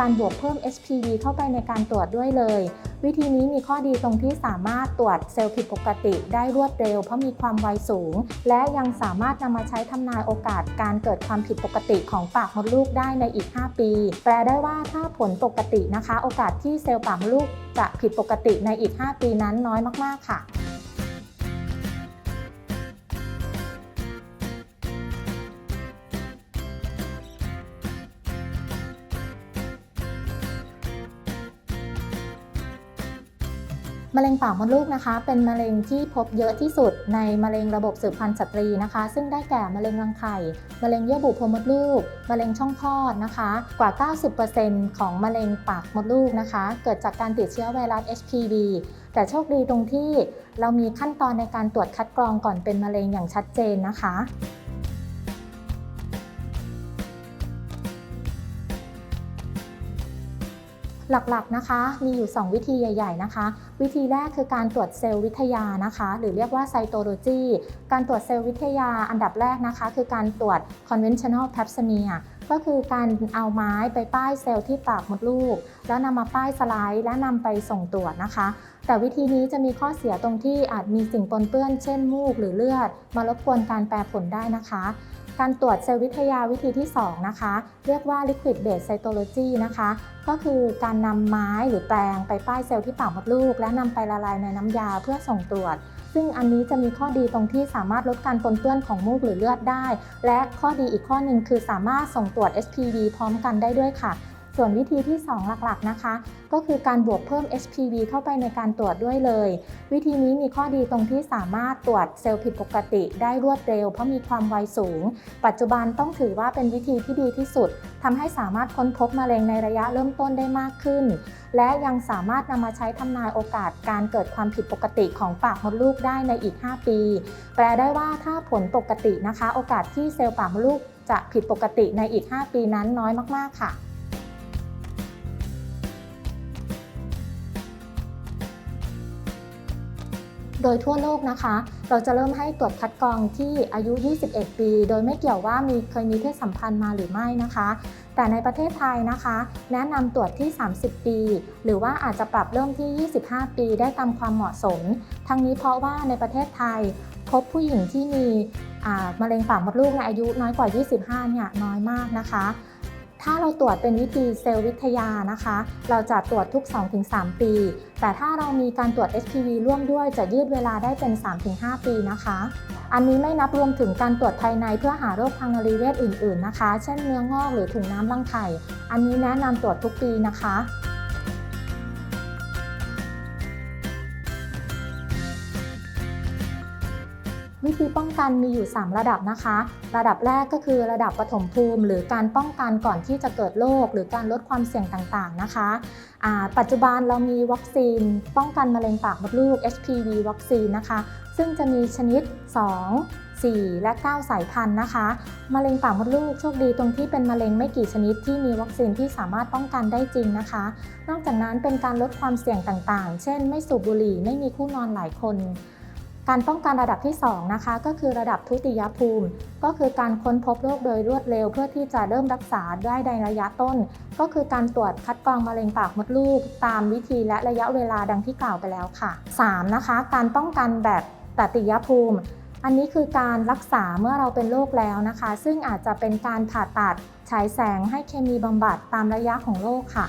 การบวกเพิ่ม HPV เข้าไปในการตรวจด้วยเลย วิธีนี้มีข้อดีตรงที่สามารถตรวจเซลล์ผิดปกติได้รวดเร็ว เพราะมีความไวสูง และยังสามารถนำมาใช้ทำนายโอกาสการเกิดความผิดปกติของปากมดลูกได้ในอีก 5 ปี แปลได้ว่าถ้าผลปกตินะคะ โอกาสที่เซลล์ปากมดลูกจะผิดปกติในอีก 5 ปีนั้นน้อยมาก ๆ ค่ะ มะเร็งปากมดลูกนะคะ เป็นมะเร็งที่พบเยอะที่สุดในมะเร็งระบบสืบพันธุ์สตรีนะคะ ซึ่งได้แก่มะเร็งรังไข่ มะเร็งเยื่อบุโพรงมดลูก มะเร็งช่องคลอดนะคะ กว่า 90%ของมะเร็งปากมดลูกนะคะ เกิดจากการติดเชื้อไวรัส HPV แต่โชคดีตรงที่เรามีขั้นตอนในการตรวจคัดกรองก่อนเป็นมะเร็งอย่างชัดเจนนะคะ หลักๆนะคะมีอยู่ 2 วิธีใหญ่ ๆ นะคะ วิธีแรกคือการตรวจเซลล์วิทยานะคะ หรือเรียกว่าไซโตโลจีการตรวจเซลล์วิทยาอันดับแรกนะคะ คือการตรวจ conventional pap smear ก็คือการเอาไม้ไปป้ายเซลล์ที่ปากมดลูก แล้วนำมาป้ายสไลด์และนำไปส่งตรวจนะคะ แต่วิธีนี้จะมีข้อเสียตรงที่อาจมีสิ่งปนเปื้อนเช่นมูกหรือเลือด มารบกวนการแปรผลได้นะคะ การตรวจเซลล์วิทยาวิธีที่ 2 นะคะ เรียกว่า liquid based cytology นะคะ ก็คือการนำไม้หรือแปลงไปป้ายเซลล์ที่ปากมดลูก และนำไปละลายในน้ำยาเพื่อส่งตรวจ ซึ่งอันนี้จะมีข้อดีตรงที่สามารถลดการปนเปื้อนของมูกหรือเลือดได้ และข้อดีอีกข้อหนึ่งคือสามารถส่งตรวจ HPV พร้อมกันได้ด้วยค่ะ ส่วนวิธีที่ 2 หลักๆนะคะ ก็คือการบวกเพิ่ม HPV เข้าไปในการตรวจด้วยเลย วิธีนี้มีข้อดีตรงที่สามารถตรวจเซลล์ผิดปกติได้รวดเร็ว เพราะมีความไวสูง ปัจจุบันต้องถือว่าเป็นวิธีที่ดีที่สุดทำให้สามารถค้นพบมะเร็งในระยะเริ่มต้นได้มากขึ้น และยังสามารถนำมาใช้ทำนายโอกาสการเกิดความผิดปกติของปากมดลูกได้ในอีก 5 ปี แปลได้ว่าถ้าผลปกตินะคะ โอกาสที่เซลล์ปากมดลูกจะผิดปกติในอีก 5 ปีนั้นน้อยมาก ๆ ค่ะ โดยทั่วโลกนะคะ เราจะเริ่มให้ตรวจคัดกรองที่อายุ 21 ปี โดยไม่เกี่ยวว่ามีเคยมีเพศสัมพันธ์มาหรือไม่นะคะ แต่ในประเทศไทยนะคะ แนะนำตรวจที่ 30 ปี หรือว่าอาจจะปรับเริ่มที่ 25 ปีได้ตามความเหมาะสม ทั้งนี้เพราะว่าในประเทศไทย พบผู้หญิงที่มีมะเร็งปากมดลูกในอายุน้อยกว่า 25 เนี่ยน้อยมากนะคะ ถ้าเราตรวจเป็นวิธีเซลล์วิทยานะคะ เราจะตรวจทุก 2-3 ปี แต่ถ้าเรามีการตรวจ HPV ร่วมด้วยจะยืดเวลาได้เป็น 3-5 ปีนะคะ อันนี้ไม่นับรวมถึงการตรวจภายในเพื่อหาโรคทางนรีเวชอื่น ๆนะคะ เช่นเนื้องอกหรือถุงน้ำรังไข่ อันนี้แนะนำตรวจทุกปีนะคะ วิธีป้องกันมีอยู่ 3 ระดับนะคะ ระดับแรกก็คือระดับปฐมภูมิ หรือการป้องกันก่อนที่จะเกิดโรคหรือการลดความเสี่ยงต่างๆนะคะ ปัจจุบันเรามีวัคซีน ป้องกันมะเร็งปากมดลูก HPV วัคซีนนะคะ ซึ่งจะมีชนิด 2 4 และ 9 สายพันธุ์นะคะ มะเร็งปากมดลูกโชคดีตรงที่เป็นมะเร็งไม่กี่ชนิดที่มีวัคซีนที่สามารถป้องกันได้จริงนะคะ นอกจากนั้นเป็นการลดความเสี่ยงต่างๆ เช่น ไม่สูบบุหรี่ ไม่มีคู่นอนหลายคน การป้องกันระดับที่ 2 นะคะ ก็คือระดับทุติยภูมิ ก็คือการค้นพบโรคโดยรวดเร็ว เพื่อที่จะเริ่มรักษาได้ในระยะต้น ก็คือการตรวจคัดกรองมะเร็งปากมดลูก ตามวิธีและระยะเวลาดังที่กล่าวไปแล้วค่ะ 3. นะคะ การป้องกันแบบตติยภูมิ อันนี้คือการรักษาเมื่อเราเป็นโรคแล้วนะคะ ซึ่งอาจจะเป็นการผ่าตัดฉายแสงให้เคมีบำบัดตามระยะของโรคค่ะ